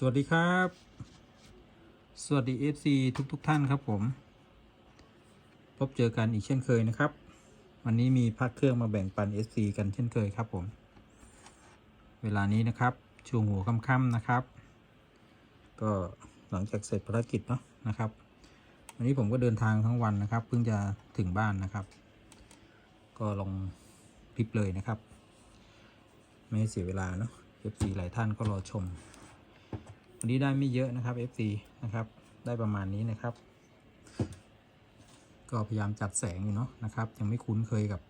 สวัสดีครับ สวัสดี FC ทุกทุกท่านครับผม พบเจอกันอีกเช่นเคยนะครับ วันนี้มีพักเครื่องมาแบ่งปัน FC กันเช่นเคยครับผม เวลานี้นะครับ ช่วงหัวค่ำๆนะครับ ก็หลังจากเสร็จภารกิจเนาะนะครับ วันนี้ผมก็เดินทางทั้งวันนะครับ เพิ่งจะถึงบ้านนะครับ ก็ลองคลิปเลยนะครับ ไม่ให้เสียเวลาเนาะ FC หลายท่านก็รอชม วันนี้ได้ไม่เยอะนะครับ FC นะครับ ได้ประมาณนี้นะครับ ก็พยายามจัดแสงอยู่เนาะนะครับ ยังไม่คุ้นเคยกับ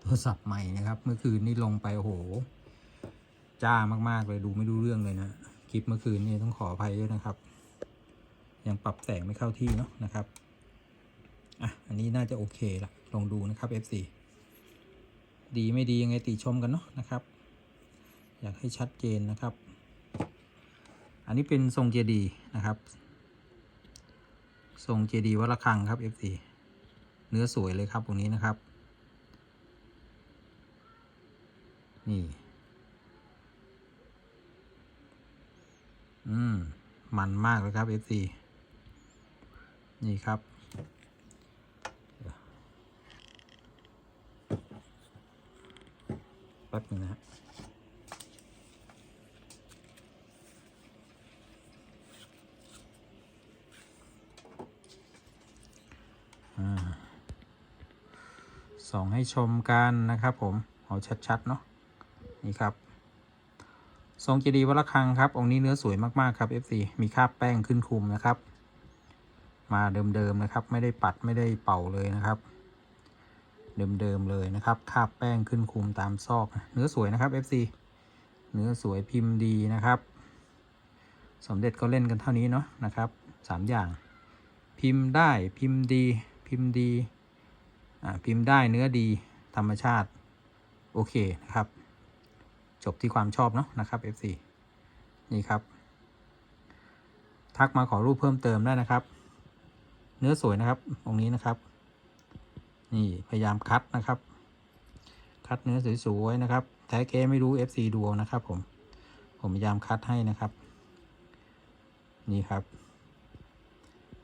โทรศัพท์ใหม่นะครับ เมื่อคืนนี้ลงไปโอ้โห จ้ามากๆเลยดูไม่รู้เรื่องเลยนะคลิปเมื่อคืนนี้ต้องขออภัยด้วยนะครับ ยังปรับแสงไม่เข้าที่เนาะนะครับอะอันนี้น่าจะโอเคละลองดูนะครับ FC ดีไม่ดียังไงติชมกันเนาะนะครับ อยากให้ชัดเจนนะครับ อันนี้เป็นทรงเจดีนะครับ ทรงเจดีวัดระฆังครับ F4 เนื้อสวยเลยครับตรงนี้นะครับ นี่ อืม มันมากเลยครับ F4 นี่ครับแป๊บนึงนะฮะ ส่องให้ชมกันนะครับผมเอาชัดๆเนาะนี่ครับ ทรงเจดีย์วัดระฆังครับ องค์นี้เนื้อสวยมากๆครับ FC มีคราบแป้งขึ้นคุมนะครับ มาเดิมๆนะครับ ไม่ได้ปัดไม่ได้เป่าเลยนะครับ เดิมๆเลยนะครับคราบแป้งขึ้นคุมตามซอกเนื้อสวยนะครับ FC เนื้อสวยพิมพ์ดีนะครับ สมเด็จก็เล่นกันเท่านี้เนาะนะครับสามอย่าง พิมพ์ได้พิมพ์ดี พิมพ์ดี พิมพ์ได้เนื้อดีธรรมชาติ โอเค นะครับ จบที่ความชอบ เนาะนะครับ F4 นี่ครับ ทักมาขอรูปเพิ่มเติมได้นะครับ เนื้อสวยนะครับตรงนี้นะครับ นี่พยายามคัดนะครับ คัดเนื้อสวยๆนะครับ แท้เก้ไม่รู้ FC ดูนะครับ ผม ผมพยายามคัดให้นะครับ นี่ครับ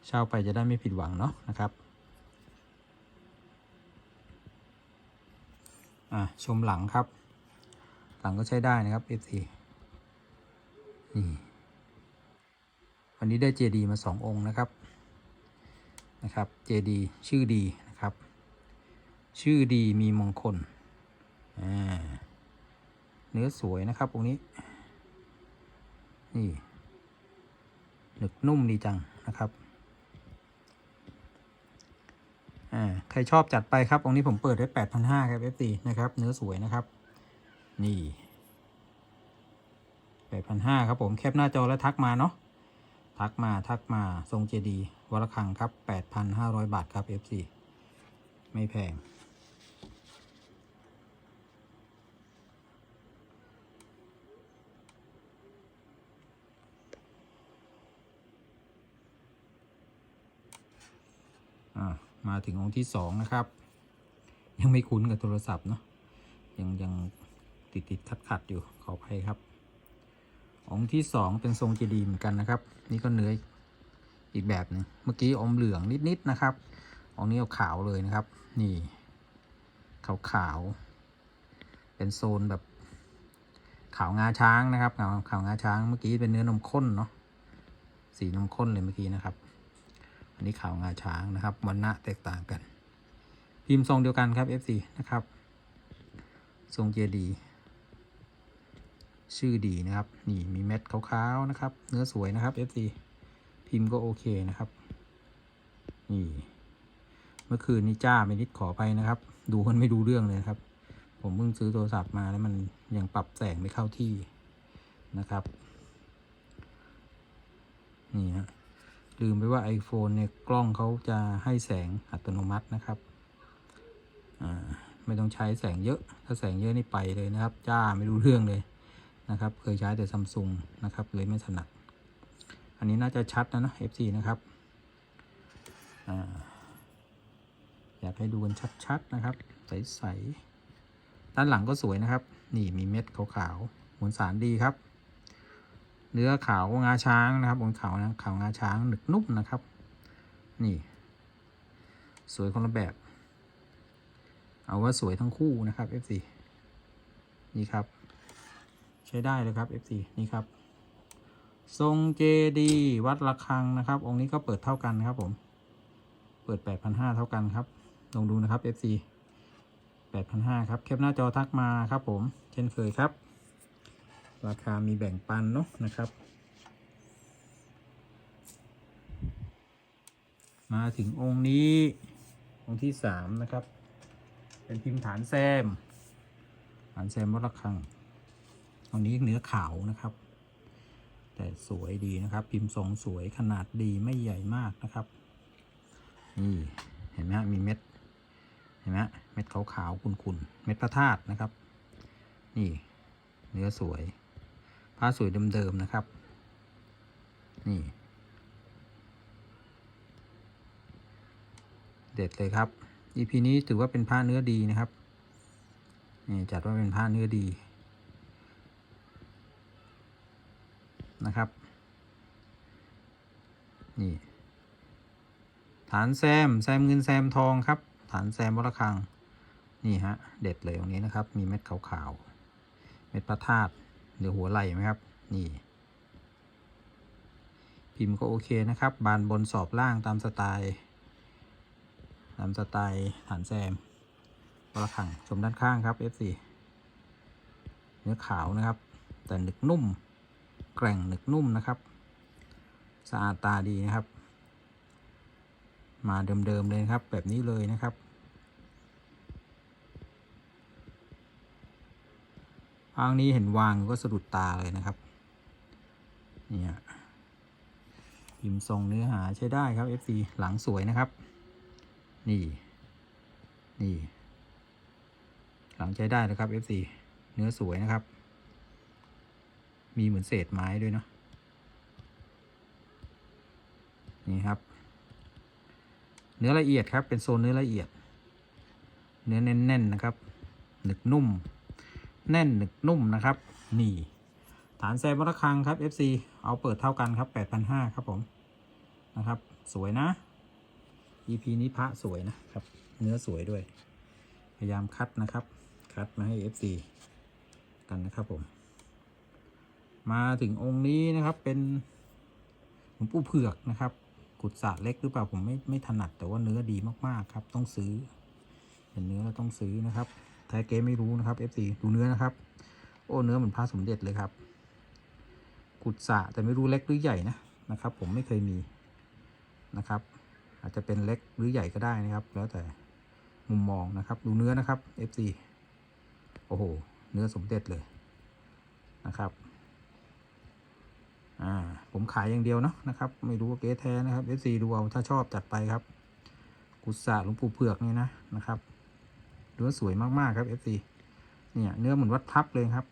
เช่าไปจะได้ไม่ผิดหวังเนาะนะครับ อะชมหลังครับ หลังก็ใช้ได้นะครับ F4 นี่วันนี้ได้เจดีมาสององค์นะครับนะครับเจดีชื่อดีนะครับ ชื่อดีมีมงคลอ่าเนื้อสวยนะครับองค์นี้ นี่หนึกนุ่มดีจังนะครับ อ่าใครชอบจัดไปครับองค์นี้ผมเปิดไว้แปดพันห้าครับ F4 นะครับ เนื้อสวยนะครับ นี่แปดพันห้าครับผมแคปหน้าจอแล้วทักมาเนาะทักมาทักมาทรงเจดีวรคังครับแปดพันห้าร้อยบาทครับ F4 ไม่แพง อ่า มาถึงองค์ที่สองนะครับ ยังไม่คุ้นกับโทรศัพท์เนาะยังยังติดติดขัดขัดอยู่ขออภัยครับ องค์ที่สองเป็นทรงเจดีย์เหมือนกันนะครับ นี่ก็เนื้ออีกแบบหนึงเมื่อกี้อมเหลืองนิดๆนะครับองค์นี้เอาขาวเลยนะครับ นี่ขาวขาวเป็นโซนแบบขาวงาช้างนะครับขาวขาวงาช้างเมื่อกี้เป็นเนื้อนมข้นเนาะสีนมข้นเลยเมื่อกี้นะครับ อันนี้ขาวงาช้างนะครับวันณะแตกต่างกัน พิมพ์ทรงเดียวกันครับ F4 นะครับ ทรงเจดี ชื่อดีนะครับ นี่มีเม็ดขาวๆนะครับ เนื้อสวยนะครับ F4 พิมพ์ก็โอเคนะครับ นี่ เมื่อคืนนี้จ้าไปนิดขอไปนะครับ ดูมันไม่ดูเรื่องเลยครับ ผมเพิ่งซื้อโทรศัพท์มาแล้วมันยังปรับแสงไม่เข้าที่นะครับ นี่ฮะ ลืมไปว่า iPhone เนี่ยกล้องเขาจะให้แสงอัตโนมัตินะครับอ่าไม่ต้องใช้แสงเยอะ ถ้าแสงเยอะนี่ไปเลยนะครับ จ้าไม่รู้เรื่องเลยนะครับ เคยใช้แต่ซัมซุงนะครับเลยไม่ถนัด อันนี้น่าจะชัดนะนะ F4 นะครับอ่าอยากให้ดูกันชัดๆนะครับ ใสๆด้านหลังก็สวยนะครับ นี่มีเม็ดขาวๆหมุนสารดีครับ เนื้อขาวงาช้างนะครับบนขาวนะขาวงาช้างหนึกนุ่มนะครับ นี่ สวยคนละแบบ เอาว่าสวยทั้งคู่นะครับ FC นี่ครับ ใช้ได้เลยครับ FC นี่ครับ ทรงเจดีวัดระฆังนะครับ องค์นี้ก็เปิดเท่ากันนะครับผม เปิด 8,500 เท่ากันครับ ลองดูนะครับ FC 8,500 ครับแคปหน้าจอทักมาครับผม เช่นเคยครับ ราคามีแบ่งปันเนาะนะครับ มาถึงองค์นี้ องค์ที่สามนะครับ เป็นพิมพ์ฐานแซม ฐานแซมวัดระฆังองค์นี้เนื้อขาวนะครับ แต่สวยดีนะครับ พิมพ์ทรงสวยขนาดดีไม่ใหญ่มากนะครับ นี่เห็นไหมมีเม็ดเห็นไหมเม็ดขาวๆขุ่นๆเม็ดพระธาตุนะครับ นี่ เนื้อสวย ผ้าสวยเดิมๆนะครับ นี่ เด็ดเลยครับ EP นี้ถือว่าเป็นผ้าเนื้อดีนะครับ นี่จัดว่าเป็นผ้าเนื้อดีนะครับ นี่ ฐานแซม แซมเงินแซมทองครับ ฐานแซมวัลคัง นี่ฮะ เด็ดเลยตรงนี้นะครับ มีเม็ดขาวๆ เม็ดพระธาตุ หลือหัวไหล่ไหมครับ นี่ พิมพ์ก็โอเคนะครับ บานบนสอบล่างตามสไตล์ตามสไตล์ฐานแซมวัลคังชมด้านข้างครับ F4 เนื้อขาวนะครับ แต่หนึกนุ่ม แกร่งหนึกนุ่มนะครับ สะอาดตาดีนะครับ มาเดิมๆเลยครับ แบบนี้เลยนะครับ ทางนี้เห็นวางก็สะดุดตาเลยนะครับ เนี่ยพิมพ์ทรงเนื้อหาใช้ได้ครับ FC หลังสวยนะครับ นี่ นี่ หลังใช้ได้นะครับ FC เนื้อสวยนะครับ มีเหมือนเศษไม้ด้วยเนาะ นี่ครับ เนื้อละเอียดครับ เป็นโซนเนื้อละเอียด เนื้อแน่นๆนะครับ หนึกนุ่ม แน่นหนึกนุ่มนะครับ นี่ ฐานแซมวัตคังครับ FC เอาเปิดเท่ากันครับ 8,500 ครับผมนะครับ สวยนะ EP นี้พระสวยนะครับ เนื้อสวยด้วย พยายามคัดนะครับ คัดมาให้ FC กันนะครับผม มาถึงองค์นี้นะครับเป็นหลวงปู่เผือกนะครับกุศะเล็กหรือเปล่าผมไม่ไม่ถนัดแต่ว่าเนื้อดีมากๆครับ ต้องซื้อเห็นเนื้อแล้วต้องซื้อนะครับ ท้เกไม่รู้นะครับ FC ดูเนื้อนะครับ โอ้เนื้อเหมือนพระสมเด็จเลยครับ กุศะแต่ไม่รู้เล็กหรือใหญ่นะนะครับ ผมไม่เคยมีนะครับ อาจจะเป็นเล็กหรือใหญ่ก็ได้นะครับ แล้วแต่มุมมองนะครับ ดูเนื้อนะครับ FC โอ้โห เนื้อสมเด็จเลยนะครับอ่าผมขายอย่างเดียวเนาะนะครับ ไม่รู้ว่าเก๊แท้นะครับ FC ดูเอาถ้าชอบจัดไปครับ กุศะหลวงปู่เผือกนี่นะนะครับ เนื้อสวยมากๆครับ FC เนี่ยเนื้อเหมือนวัดพับเลยครับ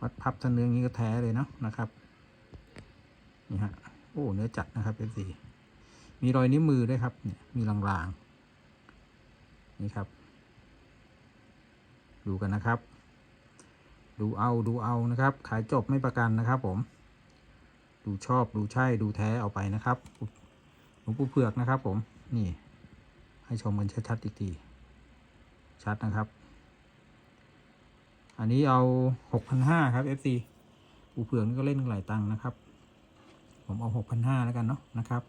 วัดพับถ้าเนื้ออย่างนี้ก็แท้เลยเนาะนะครับนี่ฮะโอ้เนื้อจัดนะครับ FC มีรอยนิ้วมือด้วยครับเนี่ยมีลางๆนี่ครับ ดูกันนะครับ ดูเอาดูเอานะครับ ขายจบไม่ประกันนะครับ ผม ดูชอบดูใช่ดูแท้เอาไปนะครับหลวงปู่เผือกนะครับ ผมนี่ให้ชมกันชัดๆอีกที ชัดนะครับ อันนี้เอาหกพันห้าครับ FC ปูเผือกนี่ก็เล่นหลายตังค์นะครับ ผมเอาหกพันห้าแล้วกันเนาะนะครับ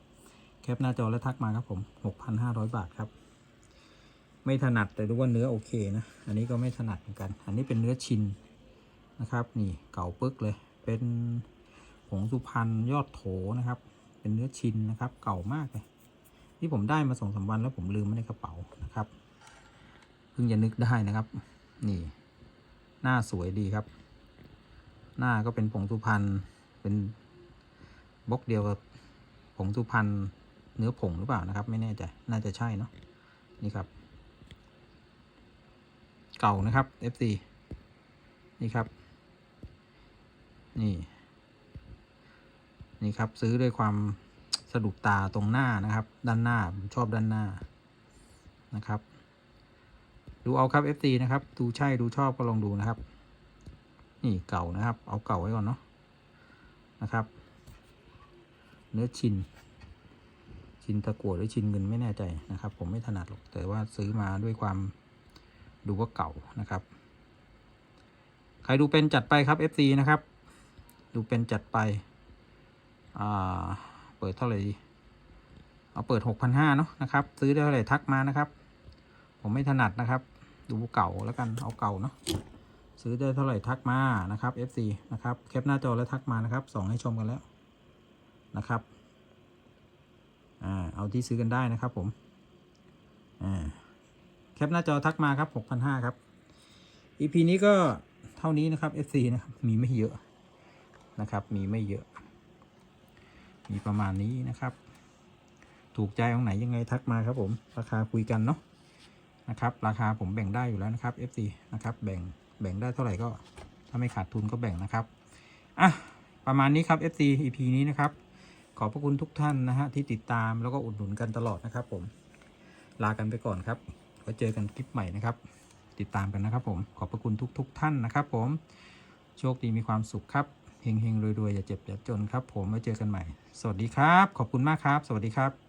แคปหน้าจอแล้วทักมาครับผมหกพันห้าร้อยบาทครับ ไม่ถนัดแต่ดูว่าเนื้อโอเคนะ อันนี้ก็ไม่ถนัดเหมือนกัน อันนี้เป็นเนื้อชินนะครับ นี่เก่าปึ๊กเลย เป็นผงสุพรรณยอดโถนะครับ เป็นเนื้อชินนะครับ เก่ามากเลยที่ผมได้มาสองสามวันแล้วผมลืมไว้ในกระเป๋านะครับ พิ่งจะนึกได้นะครับ นี่ หน้าสวยดีครับ หน้าก็เป็นผงสุพรรณเป็นบล็อกเดียวกับผงสุพรรณเนื้อผงหรือเปล่านะครับ ไม่แน่ใจน่าจะใช่เนาะนี่ครับ เก่านะครับ FC นี่ครับ นี่ นี่ครับซื้อด้วยความสะดุดตาตรงหน้านะครับ ด้านหน้าผมชอบด้านหน้านะครับ ดูเอาครับ FC นะครับ ดูใช่ดูชอบก็ลองดูนะครับ นี่เก่านะครับ เอาเก่าไว้ก่อนเนาะนะครับ เนื้อชิน ชินตะกั่วหรือชินเงินไม่แน่ใจนะครับ ผมไม่ถนัดหรอกแต่ว่าซื้อมาด้วยความดูว่าเก่านะครับ ใครดูเป็นจัดไปครับ FC นะครับ ดูเป็นจัดไปอ่าเปิดเท่าไหร่เอาเปิดหกพันห้าเนาะนะครับ ซื้อได้เท่าไหร่ทักมานะครับ ผมไม่ถนัดนะครับ ดูเก่าแล้วกันเอาเก่าเนาะซื้อได้เท่าไหร่ทักมานะครับ FC นะครับแคปหน้าจอแล้วทักมานะครับสองให้ชมกันแล้วนะครับอ่าเอาที่ซื้อกันได้นะครับผมอ่าแคปหน้าจอทักมาครับหกพันห้าครับ EP นี้ก็เท่านี้นะครับ FC นะครับมีไม่เยอะนะครับ มีไม่เยอะ มีประมาณนี้นะครับ ถูกใจตรงไหนยังไงทักมาครับผม ราคาคุยกันเนาะ นะครับ ราคาผมแบ่งได้อยู่แล้วนะครับ FC นะครับ แบ่งแบ่งได้เท่าไหร่ก็ถ้าไม่ขาดทุนก็แบ่งนะครับอะประมาณนี้ครับ FC EP นี้นะครับ ขอบพระคุณทุกท่านนะฮะที่ติดตามแล้วก็อุดหนุนกันตลอดนะครับผมลากันไปก่อนครับไว้เจอกันคลิปใหม่นะครับ ติดตามกันนะครับ ผมขอบพระคุณทุกๆท่านนะครับ ผมโชคดีมีความสุขครับเฮงๆรวยๆอย่าเจ็บอย่าจนครับ ผมไว้เจอกันใหม่ สวัสดีครับ ขอบคุณมากครับ สวัสดีครับ